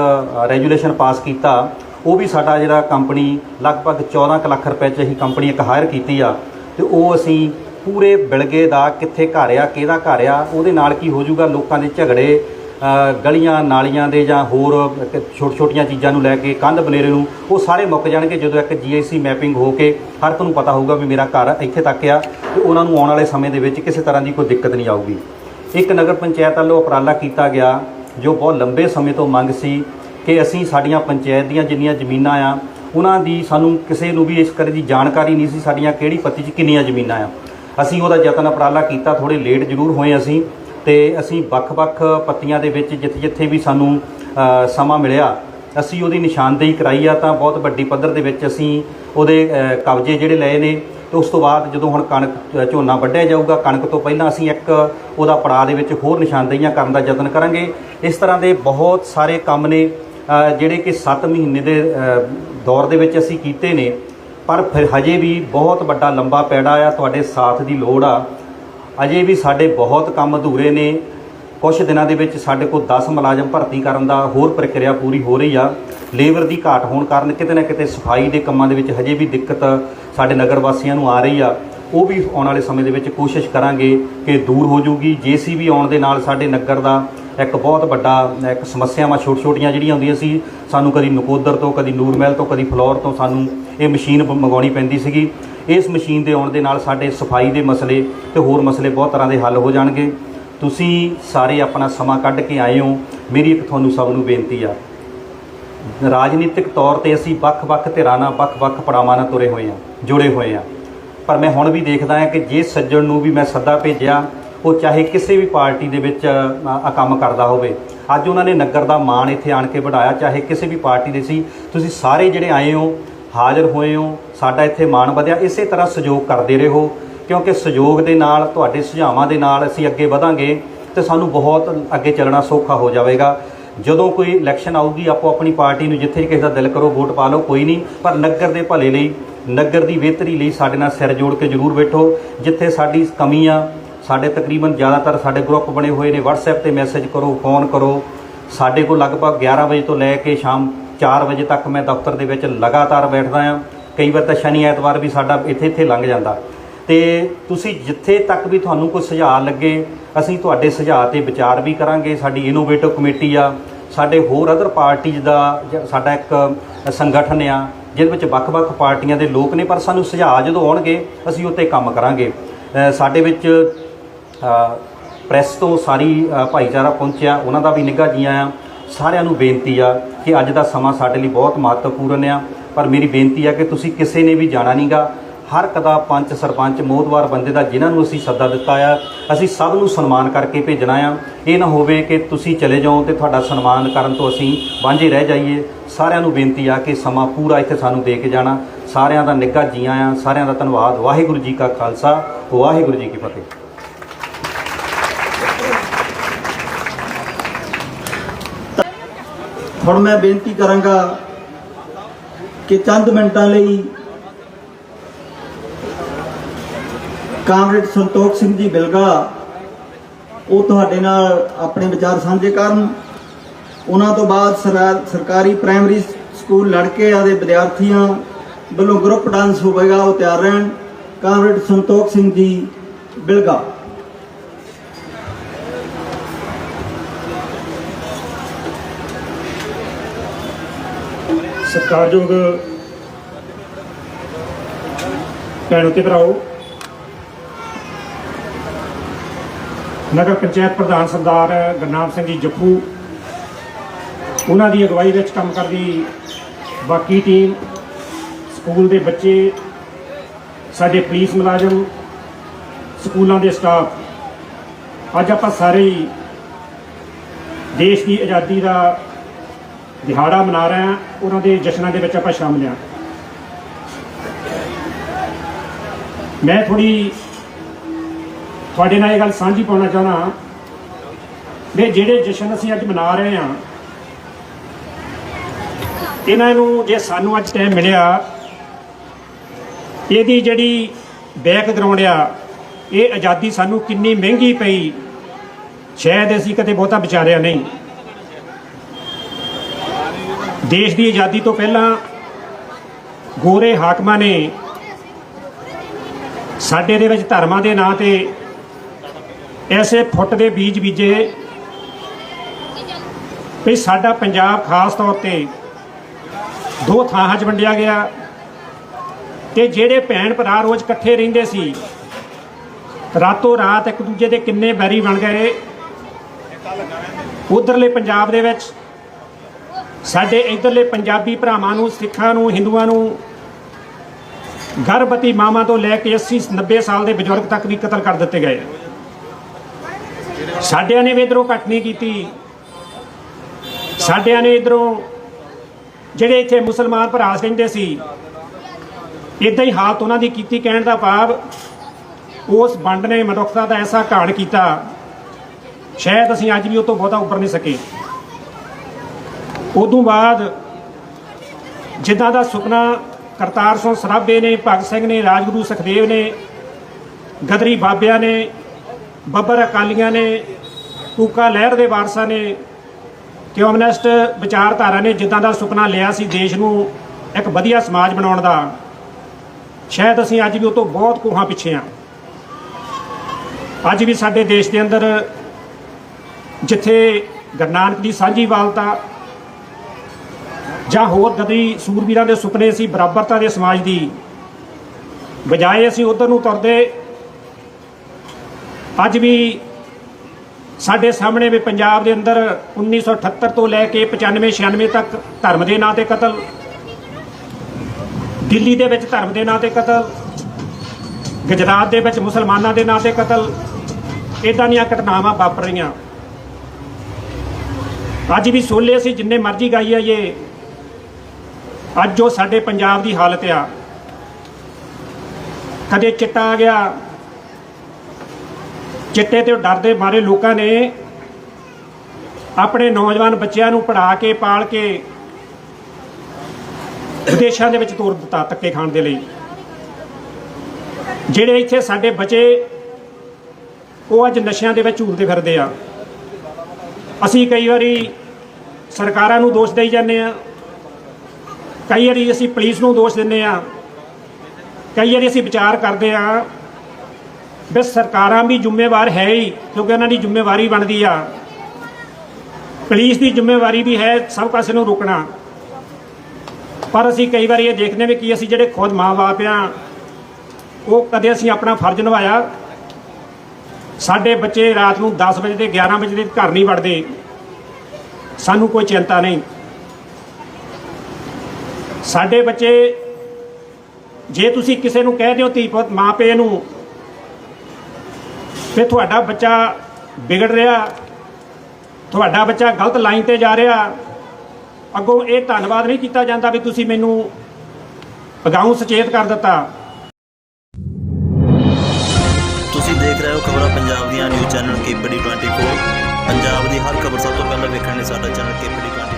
ਰੈਜੂਲੇਸ਼ਨ ਪਾਸ ਕੀਤਾ। ਉਹ ਵੀ ਸਾਡਾ ਜਿਹੜਾ ਕੰਪਨੀ ਲਗਭਗ 14 ਕੁ ਲੱਖ ਰੁਪਏ 'ਚ ਅਸੀਂ ਕੰਪਨੀ ਇੱਕ ਹਾਇਰ ਕੀਤੀ ਆ, ਤੇ ਉਹ ਅਸੀਂ ਪੂਰੇ ਬਿਲਗੇ ਦਾ ਕਿੱਥੇ ਘਰ ਆ, ਕਿਹਦਾ ਘਰ ਆ, ਉਹਦੇ ਨਾਲ ਕੀ ਹੋ ਜਾਊਗਾ ਲੋਕਾਂ ਦੇ ਝਗੜੇ ਗਲੀਆਂ ਨਾਲੀਆਂ ਦੇ ਜਾਂ ਹੋਰ ਛੋਟ ਛੋਟੀਆਂ ਚੀਜ਼ਾਂ ਨੂੰ ਲੈ ਕੇ, ਕੰਧ ਬਨੇਰੇ ਨੂੰ, ਉਹ ਸਾਰੇ ਮੁੱਕ ਜਾਣਗੇ ਜਦੋਂ ਇੱਕ ਜੀਆਈਸੀ ਮੈਪਿੰਗ ਹੋ ਕੇ ਹਰ ਇੱਕ ਨੂੰ ਪਤਾ ਹੋਊਗਾ ਵੀ ਮੇਰਾ ਘਰ ਇੱਥੇ ਤੱਕ ਆ, ਤੇ ਉਹਨਾਂ ਨੂੰ ਆਉਣ ਵਾਲੇ ਸਮੇਂ ਦੇ ਵਿੱਚ ਕਿਸੇ ਤਰ੍ਹਾਂ ਦੀ ਕੋਈ ਦਿੱਕਤ ਨਹੀਂ ਆਊਗੀ। ਇੱਕ ਨਗਰ ਪੰਚਾਇਤ ਵੱਲੋਂ ਉਪਰਾਲਾ ਕੀਤਾ ਗਿਆ, ਜੋ ਬਹੁਤ ਲੰਬੇ ਸਮੇਂ ਤੋਂ ਮੰਗ ਸੀ ਕਿ ਅਸੀਂ ਸਾਡੀਆਂ ਪੰਚਾਇਤ ਦੀਆਂ ਜਿੰਨੀਆਂ ਜ਼ਮੀਨਾਂ ਆ, ਉਹਨਾਂ ਦੀ ਸਾਨੂੰ ਕਿਸੇ ਨੂੰ ਵੀ ਇਸ ਕਰੇ ਦੀ ਜਾਣਕਾਰੀ ਨਹੀਂ ਸੀ ਸਾਡੀਆਂ ਕਿਹੜੀ ਪੱਤੀ 'ਚ ਕਿੰਨੀਆਂ ਜ਼ਮੀਨਾਂ ਆ। ਅਸੀਂ ਉਹਦਾ ਯਤਨ ਉਪਰਾਲਾ ਕੀਤਾ ਥੋੜੇ ਲੇਟ ਜ਼ਰੂਰ ਹੋਏ ਅਸੀਂ ਤੇ ਅਸੀਂ ਵੱਖ-ਵੱਖ ਪੱਤੀਆਂ ਦੇ ਵਿੱਚ ਜਿੱਥੇ-ਜਿੱਥੇ ਵੀ ਸਾਨੂੰ ਸਮਾਂ ਮਿਲਿਆ, ਅਸੀਂ ਉਹਦੀ ਨਿਸ਼ਾਨਦੇਹੀ ਕਰਾਈ ਆ ਤਾਂ ਬਹੁਤ ਵੱਡੀ ਪੱਧਰ ਦੇ ਵਿੱਚ ਅਸੀਂ ਉਹਦੇ ਕਬਜ਼ੇ ਜਿਹੜੇ ਲਏ ਨੇ ਤੇ ਉਸ ਤੋਂ ਬਾਅਦ ਜਦੋਂ ਹੁਣ ਕਣਕ ਝੋਨਾ ਵੱਢਿਆ ਜਾਊਗਾ, ਕਣਕ ਤੋਂ ਪਹਿਲਾਂ ਅਸੀਂ ਇੱਕ ਉਹਦਾ ਪੜਾਅ ਦੇ ਵਿੱਚ ਹੋਰ ਨਿਸ਼ਾਨਦੇਹੀਆਂ ਕਰਨ ਦਾ ਯਤਨ ਕਰਾਂਗੇ। ਇਸ ਤਰ੍ਹਾਂ ਦੇ ਬਹੁਤ ਸਾਰੇ ਕੰਮ ਨੇ ਜਿਹੜੇ ਕਿ 7 ਮਹੀਨੇ ਦੇ ਦੌਰ ਦੇ ਵਿੱਚ ਅਸੀਂ ਕੀਤੇ ਨੇ, ਪਰ ਫਿਰ ਹਜੇ ਵੀ ਬਹੁਤ ਵੱਡਾ ਲੰਬਾ ਪੈੜਾ ਆ, ਤੁਹਾਡੇ ਸਾਥ ਦੀ ਲੋੜ ਆ। ਅਜੇ ਵੀ ਸਾਡੇ ਬਹੁਤ ਕੰਮ ਅਧੂਰੇ ਨੇ। ਕੁਝ ਦਿਨਾਂ ਦੇ ਵਿੱਚ ਸਾਡੇ ਕੋਲ 10 ਮੁਲਾਜ਼ਮ ਭਰਤੀ ਕਰਨ ਦਾ ਹੋਰ ਪ੍ਰਕਿਰਿਆ ਪੂਰੀ ਹੋ ਰਹੀ ਆ। ਲੇਬਰ ਦੀ ਘਾਟ ਹੋਣ ਕਾਰਨ ਕਿਤੇ ਨਾ ਕਿਤੇ ਸਫ਼ਾਈ ਦੇ ਕੰਮਾਂ ਦੇ ਵਿੱਚ ਹਜੇ ਵੀ ਦਿੱਕਤ ਸਾਡੇ ਨਗਰ ਵਾਸੀਆਂ ਨੂੰ ਆ ਰਹੀ ਆ। ਉਹ ਵੀ ਆਉਣ ਵਾਲੇ ਸਮੇਂ ਦੇ ਵਿੱਚ ਕੋਸ਼ਿਸ਼ ਕਰਾਂਗੇ ਕਿ ਦੂਰ ਹੋ ਜਾਊਗੀ। ਜੀਸੀਬੀ ਆਉਣ ਦੇ ਨਾਲ ਸਾਡੇ ਨਗਰ ਦਾ ਇੱਕ ਬਹੁਤ ਵੱਡਾ, ਇੱਕ ਸਮੱਸਿਆਵਾਂ ਛੋਟ ਛੋਟੀਆਂ ਜਿਹੜੀਆਂ ਹੁੰਦੀਆਂ ਸੀ, ਸਾਨੂੰ ਕਦੀ ਨਕੋਦਰ ਤੋਂ, ਕਦੀ ਨੂਰਮਹਿਲ ਤੋਂ, ਕਦੀ ਫਲੋਰ ਤੋਂ ਸਾਨੂੰ ਇਹ ਮਸ਼ੀਨ ਬ- ਮੰਗਾਉਣੀ ਪੈਂਦੀ ਸੀਗੀ। ਇਸ ਮਸ਼ੀਨ ਦੇ ਆਉਣ ਦੇ ਨਾਲ ਸਾਡੇ ਸਫ਼ਾਈ ਦੇ ਮਸਲੇ ਤੇ ਹੋਰ ਮਸਲੇ ਬਹੁਤ ਤਰ੍ਹਾਂ ਦੇ ਹੱਲ ਹੋ ਜਾਣਗੇ। ਤੁਸੀਂ ਸਾਰੇ ਆਪਣਾ ਸਮਾਂ ਕੱਢ ਕੇ ਆਏ ਹੋ। ਮੇਰੀ ਇੱਕ ਤੁਹਾਨੂੰ ਸਭ ਨੂੰ ਬੇਨਤੀ ਆ। ਰਾਜਨੀਤਿਕ ਤੌਰ ਤੇ ਅਸੀਂ ਵੱਖ-ਵੱਖ ਧਿਰਾਂ ਨਾਲ ਵੱਖ-ਵੱਖ ਪੜਾਵਾਂ ਨਾਲ ਤੁਰੇ ਹੋਏ ਆ ਜੁੜੇ ਹੋਏ ਆ ਪਰ ਮੈਂ ਹੁਣ ਵੀ ਦੇਖਦਾ ਹਾਂ ਕਿ ਜੇ ਸੱਜਣ ਨੂੰ ਵੀ ਮੈਂ ਸੱਦਾ ਭੇਜਿਆ ਉਹ ਚਾਹੇ ਕਿਸੇ ਵੀ ਪਾਰਟੀ ਦੇ ਵਿੱਚ ਆ ਕੰਮ ਕਰਦਾ ਹੋਵੇ। ਅੱਜ ਉਹਨਾਂ ਨੇ ਨਗਰ ਦਾ ਮਾਣ ਇੱਥੇ ਆਣ ਕੇ ਵਧਾਇਆ, ਚਾਹੇ ਕਿਸੇ ਵੀ ਪਾਰਟੀ ਦੇ ਸੀ। ਤੁਸੀਂ ਸਾਰੇ ਜਿਹੜੇ ਆਏ ਹੋ, ਹਾਜ਼ਰ ਹੋਏ ਹੋ, ਸਾਡਾ ਇੱਥੇ ਮਾਣ ਵਧਿਆ। ਇਸੇ ਤਰ੍ਹਾਂ ਸਹਿਯੋਗ ਕਰਦੇ ਰਹੋ, ਕਿਉਂਕਿ ਸਹਿਯੋਗ ਦੇ ਨਾਲ, ਤੁਹਾਡੇ ਸੁਝਾਵਾਂ ਦੇ ਨਾਲ ਅਸੀਂ ਅੱਗੇ ਵਧਾਂਗੇ ਤੇ ਸਾਨੂੰ ਬਹੁਤ ਅੱਗੇ ਚੱਲਣਾ ਸੌਖਾ ਹੋ ਜਾਵੇਗਾ। ਜਦੋਂ ਕੋਈ ਇਲੈਕਸ਼ਨ ਆਊਗੀ, ਆਪੋ ਆਪਣੀ ਪਾਰਟੀ ਨੂੰ ਜਿੱਥੇ ਕਿਸੇ ਦਾ ਦਿਲ ਕਰੋ, ਵੋਟ ਪਾ ਲਓ, ਕੋਈ ਨਹੀਂ। ਪਰ ਨਗਰ ਦੇ ਭਲੇ ਲਈ, ਨਗਰ ਦੀ ਬਿਹਤਰੀ ਲਈ ਸਾਡੇ ਨਾਲ ਸਿਰ ਜੋੜ ਕੇ ਜ਼ਰੂਰ ਬੈਠੋ। ਜਿੱਥੇ ਸਾਡੀ ਕਮੀ ਆ ਸਾਡੇ ਤਕਰੀਬਨ ਜ਼ਿਆਦਾਤਰ ਸਾਡੇ ਗਰੁੱਪ ਬਣੇ ਹੋਏ ਨੇ, WhatsApp ਤੇ ਮੈਸੇਜ ਕਰੋ ਫੋਨ ਕਰੋ। ਸਾਡੇ ਕੋਲ ਲਗਭਗ 11 ਵਜੇ ਤੋਂ ਲੈ ਕੇ ਸ਼ਾਮ 4 ਵਜੇ ਤੱਕ ਮੈਂ ਦਫ਼ਤਰ ਦੇ ਵਿੱਚ ਲਗਾਤਾਰ ਬੈਠਦਾ ਹਾਂ। ਕਈ ਵਾਰ ਤਾਂ ਸ਼ਨੀ ਐਤਵਾਰ ਵੀ ਸਾਡਾ ਇੱਥੇ ਇੱਥੇ ਲੰਘ ਜਾਂਦਾ। ਤੇ ਤੁਸੀਂ ਜਿੱਥੇ ਤੱਕ ਵੀ ਤੁਹਾਨੂੰ ਕੋਈ ਸੁਝਾਅ ਲੱਗੇ, ਅਸੀਂ ਤੁਹਾਡੇ ਸੁਝਾਅ ਤੇ ਵਿਚਾਰ ਵੀ ਕਰਾਂਗੇ। ਸਾਡੀ ਇਨੋਵੇਟਿਵ ਕਮੇਟੀ ਆ, ਸਾਡੇ ਹੋਰ ਅਦਰ ਪਾਰਟੀਜ਼ ਦਾ ਜ- ਸਾਡਾ ਇੱਕ ਸੰਗਠਨ ਆ, ਜਿਹਦੇ ਵਿੱਚ ਵੱਖ-ਵੱਖ ਪਾਰਟੀਆਂ ਦੇ ਲੋਕ ਨੇ, ਪਰ ਸਾਨੂੰ ਸੁਝਾਅ ਜਦੋਂ ਆਉਣਗੇ, ਅਸੀਂ ਉੱਤੇ ਕੰਮ ਕਰਾਂਗੇ। ਸਾਡੇ ਵਿੱਚ ਪ੍ਰੈਸ ਤੋਂ ਸਾਰੀ ਭਾਈਚਾਰਾ ਪਹੁੰਚਿਆ, ਉਹਨਾਂ ਦਾ ਵੀ ਨਿੱਘਾ ਜੀਆਂ ਆ ਸਾਰਿਆਂ ਨੂੰ ਬੇਨਤੀ ਆ ਕਿ ਅੱਜ ਦਾ ਸਮਾਂ ਸਾਡੇ ਲਈ ਬਹੁਤ ਮਹੱਤਵਪੂਰਨ ਆ। ਪਰ ਮੇਰੀ ਬੇਨਤੀ ਆ ਕਿ ਤੁਸੀਂ ਕਿਸੇ ਨੇ ਵੀ ਜਾਣਾ ਨਹੀਂਗਾ ਹਰ ਕਦਾ ਪੰਚ, ਸਰਪੰਚ, ਮੋਹਤਵਾਰ ਬੰਦੇ ਦਾ ਜਿਨ੍ਹਾਂ ਨੂੰ ਅਸੀਂ ਸੱਦਾ ਦਿੱਤਾ ਆ, ਅਸੀਂ ਸਭ ਨੂੰ ਸਨਮਾਨ ਕਰਕੇ ਭੇਜਣਾ ਆ। ਇਹ ਨਾ ਹੋਵੇ ਕਿ ਤੁਸੀਂ ਚਲੇ ਜਾਓ ਤੇ ਤੁਹਾਡਾ ਸਨਮਾਨ ਕਰਨ ਤੋਂ ਅਸੀਂ ਵਾਂਝੇ ਰਹਿ ਜਾਈਏ। ਸਾਰਿਆਂ ਨੂੰ ਬੇਨਤੀ ਆ ਕਿ ਸਮਾਂ ਪੂਰਾ ਇੱਥੇ ਸਾਨੂੰ ਦੇ ਕੇ ਜਾਣਾ। ਸਾਰਿਆਂ ਦਾ ਨਿੱਘਾ ਜੀਆਂ ਆ ਸਾਰਿਆਂ ਦਾ ਧੰਨਵਾਦ। ਵਾਹਿਗੁਰੂ ਜੀ ਕਾ ਖਾਲਸਾ। ਵਾਹਿਗੁਰੂ ਜੀ ਕੀ ਫਤਿਹ। ਹੁਣ ਮੈਂ ਬੇਨਤੀ ਕਰਾਂਗਾ ਕਿ ਚੰਦ ਮਿੰਟਾਂ ਲਈ ਕਾਮਰੇਡ ਸੰਤੋਖ ਸਿੰਘ ਜੀ ਬਿਲਗਾ, ਉਹ ਤੁਹਾਡੇ ਨਾਲ ਆਪਣੇ ਵਿਚਾਰ ਸਾਂਝੇ ਕਰਨ। ਉਹਨਾਂ ਤੋਂ ਬਾਅਦ ਸਰਾ- ਸਰਕਾਰੀ ਪ੍ਰਾਇਮਰੀ ਸਕੂਲ ਲੜਕੇ ਆਦੇ ਵਿਦਿਆਰਥੀਆਂ ਵੱਲੋਂ ਗਰੁੱਪ ਡਾਂਸ ਹੋਵੇਗਾ, ਉਹ ਤਿਆਰ ਰਹਿਣ। ਕਾਮਰੇਡ ਸੰਤੋਖ ਸਿੰਘ ਜੀ ਬਿਲਗਾ। ਸਤਿਕਾਰਯੋਗ ਭੈਣੋ ਤੇ ਭਰਾਓ, ਨਗਰ ਪੰਚਾਇਤ ਪ੍ਰਧਾਨ ਸਰਦਾਰ ਗੁਰਨਾਮ ਸਿੰਘ ਜੀ ਜੱਫੂ ਉਹਨਾਂ ਦੀ ਅਗਵਾਈ ਵਿੱਚ ਕੰਮ ਕਰਦੀ ਬਾਕੀ ਟੀਮ, ਸਕੂਲ ਦੇ ਬੱਚੇ, ਸਾਡੇ ਪੁਲਿਸ ਮੁਲਾਜ਼ਮ, ਸਕੂਲਾਂ ਦੇ ਸਟਾਫ, ਅੱਜ ਆਪਾਂ ਸਾਰੇ ਹੀ ਦੇਸ਼ ਦੀ ਆਜ਼ਾਦੀ ਦਾ ਦਿਹਾੜਾ ਮਨਾ ਰਹੇ ਹਾਂ, ਉਹਨਾਂ ਦੇ ਜਸ਼ਨਾਂ ਦੇ ਵਿੱਚ ਆਪਾਂ ਸ਼ਾਮਲ ਹਾਂ। ਮੈਂ ਥੋੜੀ ਤੁਹਾਡੇ ਨਾਲ ਇਹ ਗੱਲ ਸਾਂਝੀ ਪਾਉਣਾ ਚਾਹਣਾ ਵੀ ਜਿਹੜੇ ਜਸ਼ਨ ਅਸੀਂ ਅੱਜ ਮਨਾ ਰਹੇ ਹਾਂ, ਇਹਨਾਂ ਨੂੰ ਜੇ ਸਾਨੂੰ ਅੱਜ ਟਾਈਮ ਮਿਲਿਆ, ਇਹਦੀ ਜਿਹੜੀ ਬੈਕਗ੍ਰਾਉਂਡ ਆ, ਇਹ ਆਜ਼ਾਦੀ ਸਾਨੂੰ ਕਿੰਨੀ ਮਹਿੰਗੀ ਪਈ। ਸ਼ਾਇਦ ਅਸੀਂ ਕਦੇ ਬਹੁਤਾ ਵਿਚਾਰਿਆ ਨਹੀਂ। ਦੇਸ਼ ਦੀ ਆਜ਼ਾਦੀ ਤੋਂ ਪਹਿਲਾਂ ਗੋਰੇ ਹਾਕਮਾਂ ਨੇ ਸਾਡੇ ਦੇ ਵਿੱਚ ਧਰਮਾਂ ਦੇ ਨਾਂ ਤੇ ਐਸੇ ਫੁੱਟ ਦੇ ਬੀਜ ਬੀਜੇ ਵੀ ਸਾਡਾ ਪੰਜਾਬ ਖਾਸ ਤੌਰ ਤੇ ਦੋ ਥਾਂਾਂ 'ਚ ਵੰਡਿਆ ਗਿਆ ਤੇ ਜਿਹੜੇ ਭੈਣ ਭਰਾ ਰੋਜ਼ ਇਕੱਠੇ ਰਹਿੰਦੇ ਸੀ, ਰਾਤੋਂ ਰਾਤ ਇੱਕ ਦੂਜੇ ਦੇ ਕਿੰਨੇ ਬੈਰੀ ਬਣ ਗਏ। ਉਧਰਲੇ ਪੰਜਾਬ ਦੇ ਵਿੱਚ ਸਾਡੇ ਇਧਰਲੇ ਪੰਜਾਬੀ ਭਰਾਵਾਂ ਨੂੰ, ਸਿੱਖਾਂ ਨੂੰ, ਹਿੰਦੂਆਂ ਨੂੰ ਗਰਭਵਤੀ ਮਾਵਾਂ ਤੋਂ ਲੈ ਕੇ 80 90 ਸਾਲ ਦੇ ਬਜ਼ੁਰਗ ਤੱਕ ਵੀ ਕਤਲ ਕਰ ਦਿੱਤੇ ਗਏ। ਸਾਡਿਆਂ ਨੇ ਵੀ ਇਧਰੋਂ ਘੱਟ ਨਹੀਂ ਕੀਤੀ। ਸਾਡਿਆਂ ਨੇ ਇਧਰੋਂ ਜਿਹੜੇ ਇੱਥੇ ਮੁਸਲਮਾਨ ਭਰਾ ਰਹਿੰਦੇ ਸੀ ਇਦਾਂ ਹੀ ਹਾਲਤ ਉਹਨਾਂ ਦੀ ਕੀਤੀ ਕਹਿਣ ਦਾ ਭਾਵ, ਉਸ ਵੰਡ ਨੇ ਮਨੁੱਖਤਾ ਦਾ ਐਸਾ ਘਾਣ ਕੀਤਾ, ਸ਼ਾਇਦ ਅਸੀਂ ਅੱਜ ਵੀ ਉਹ ਤੋਂ ਬਹੁਤਾ ਉੱਪਰ ਨਹੀਂ ਸਕੇ। ਉਦੋਂ ਬਾਅਦ ਜਿੱਦਾਂ ਦਾ ਸੁਪਨਾ ਕਰਤਾਰ ਸਿੰਘ ਸਰਾਭੇ ਨੇ, ਭਗਤ ਸਿੰਘ ਨੇ, ਰਾਜਗੁਰੂ ਸੁਖਦੇਵ ਨੇ, ਗਦਰੀ ਬਾਬਿਆਂ ਨੇ, ਬੱਬਰ ਅਕਾਲੀਆਂ ਨੇ, ਕੂਕਾ ਲਹਿਰ ਦੇ ਵਾਰਸਾਂ ਨੇ ਕਮਿਊਨਿਸਟ ਵਿਚਾਰਧਾਰਾ ਨੇ ਜਿੱਦਾਂ ਦਾ ਸੁਪਨਾ ਲਿਆ ਸੀ ਦੇਸ਼ ਨੂੰ ਇੱਕ ਵਧੀਆ ਸਮਾਜ ਬਣਾਉਣ ਦਾ, ਸ਼ਾਇਦ ਅਸੀਂ ਅੱਜ ਵੀ ਉਹ ਤੋਂ ਬਹੁਤ ਕੋਹਾਂ ਪਿੱਛੇ ਆ ਅੱਜ ਵੀ ਸਾਡੇ ਦੇਸ਼ ਦੇ ਅੰਦਰ ਜਿੱਥੇ ਗੁਰੂ ਨਾਨਕ ਦੀ ਸਾਂਝੀ ਵਾਲਤਾ ਜਾਂ ਹੋਰ ਗਦੀ ਸੂਰਬੀਰਾਂ ਦੇ ਸੁਪਨੇ ਸੀ ਬਰਾਬਰਤਾ ਦੇ ਸਮਾਜ ਦੀ? ਬਜਾਏ ਅਸੀਂ ਉਧਰ ਨੂੰ ਤੁਰਦੇ, ਅੱਜ ਵੀ ਸਾਡੇ ਸਾਹਮਣੇ ਵੀ ਪੰਜਾਬ ਦੇ ਅੰਦਰ 1978 ਤੋਂ ਲੈ ਕੇ 95 96 ਤੱਕ ਧਰਮ ਦੇ ਨਾਂ ਤੇ ਕਤਲ, ਦਿੱਲੀ ਦੇ ਵਿੱਚ ਧਰਮ ਦੇ ਨਾਂ ਤੇ ਕਤਲ, ਗੁਜਰਾਤ ਦੇ ਵਿੱਚ ਮੁਸਲਮਾਨਾਂ ਦੇ ਨਾਂ ਤੇ ਕਤਲ ਇਦਾਂ ਦੀਆਂ ਘਟਨਾਵਾਂ ਵਾਪਰ ਰਹੀਆਂ। ਅੱਜ ਵੀ ਸੋਲੇ ਅਸੀਂ ਜਿੰਨੇ ਮਰਜ਼ੀ ਗਾਈ ਆਈਏ ਅੱਜ ਜੋ ਸਾਡੇ ਪੰਜਾਬ ਦੀ ਹਾਲਤ ਆ। ਕਦੇ ਚਿੱਟਾ ਆ ਗਿਆ। ਚਿੱਟੇ ਤੇ ਡਰਦੇ ਮਾਰੇ ਲੋਕਾਂ ਨੇ ਆਪਣੇ ਨੌਜਵਾਨ ਬੱਚਿਆਂ ਨੂੰ ਪੜ੍ਹਾ ਕੇ, ਪਾਲ ਕੇ ਵਿਦੇਸ਼ਾਂ ਦੇ ਵਿੱਚ ਤੋਰ ਦਿੱਤਾ ਧੱਕੇ ਖਾਣ ਦੇ ਲਈ। ਜਿਹੜੇ ਇੱਥੇ ਸਾਡੇ ਬੱਚੇ, ਉਹ ਅੱਜ ਨਸ਼ਿਆਂ ਦੇ ਵਿੱਚ ਝੂਲਦੇ ਫਿਰਦੇ ਆ। ਅਸੀਂ ਕਈ ਵਾਰੀ ਸਰਕਾਰਾਂ ਨੂੰ ਦੋਸ਼ ਦੇਈ ਜਾਂਦੇ ਆ। ਕਈ ਵਾਰੀ ਅਸੀਂ ਪੁਲਿਸ ਨੂੰ ਦੋਸ਼ ਦਿੰਦੇ ਆ ਕਈ ਵਾਰੀ ਅਸੀਂ ਵਿਚਾਰ ਕਰਦੇ ਆ ਵੀ ਸਰਕਾਰਾਂ ਵੀ ਜ਼ਿੰਮੇਵਾਰ ਹੈ ਹੀ, ਕਿਉਂਕਿ ਉਹਨਾਂ ਦੀ ਜ਼ਿੰਮੇਵਾਰੀ ਬਣਦੀ ਆ। ਪੁਲਿਸ ਦੀ ਜ਼ਿੰਮੇਵਾਰੀ ਵੀ ਹੈ ਸਭ ਪਾਸੇ ਨੂੰ ਰੋਕਣਾ। ਪਰ ਅਸੀਂ ਕਈ ਵਾਰੀ ਇਹ ਦੇਖਦੇ ਵੀ ਕਿ ਅਸੀਂ ਜਿਹੜੇ ਖੁਦ ਮਾਂ-ਬਾਪ ਆ, ਉਹ ਕਦੇ ਅਸੀਂ ਆਪਣਾ ਫਰਜ਼ ਨਿਭਾਇਆ। ਸਾਡੇ ਬੱਚੇ ਰਾਤ ਨੂੰ 10 ਵਜੇ ਤੇ 11 ਵਜੇ ਦੇ ਘਰ ਨਹੀਂ ਵੜਦੇ। ਸਾਨੂੰ ਕੋਈ ਚਿੰਤਾ ਨਹੀਂ। ਸਾਡੇ ਬੱਚੇ, ਜੇ ਤੁਸੀਂ ਕਿਸੇ ਨੂੰ ਕਹਿ ਦਿਓ ਧੀ ਪੁੱਤ ਮਾਂ ਪਿਓ ਨੂੰ ਕਿ ਤੁਹਾਡਾ ਬੱਚਾ ਵਿਗੜ ਰਿਹਾ, ਤੁਹਾਡਾ ਬੱਚਾ ਗਲਤ ਲਾਈਨ ਤੇ ਜਾ ਰਿਹਾ, ਅੱਗੋਂ ਇਹ ਧੰਨਵਾਦ ਨਹੀਂ ਕੀਤਾ ਜਾਂਦਾ ਵੀ ਤੁਸੀਂ ਮੈਨੂੰ ਅਗਾਊਂ ਸੁਚੇਤ ਕਰ ਦਿੱਤਾ। ਤੁਸੀਂ ਦੇਖ ਰਹੇ ਹੋ ਖਬਰਾਂ ਪੰਜਾਬ ਦੀਆਂ ਨਿਊਜ਼ ਚੈਨਲ ਕੇਪੀਡੀ 24 ਪੰਜਾਬ ਦੀ ਹਰ ਖਬਰ ਸਭ ਤੋਂ ਪਹਿਲਾਂ ਵੇਖਣ ਲਈ ਸਾਡਾ ਚੈਨਲ ਕੇਪੀਡੀ 24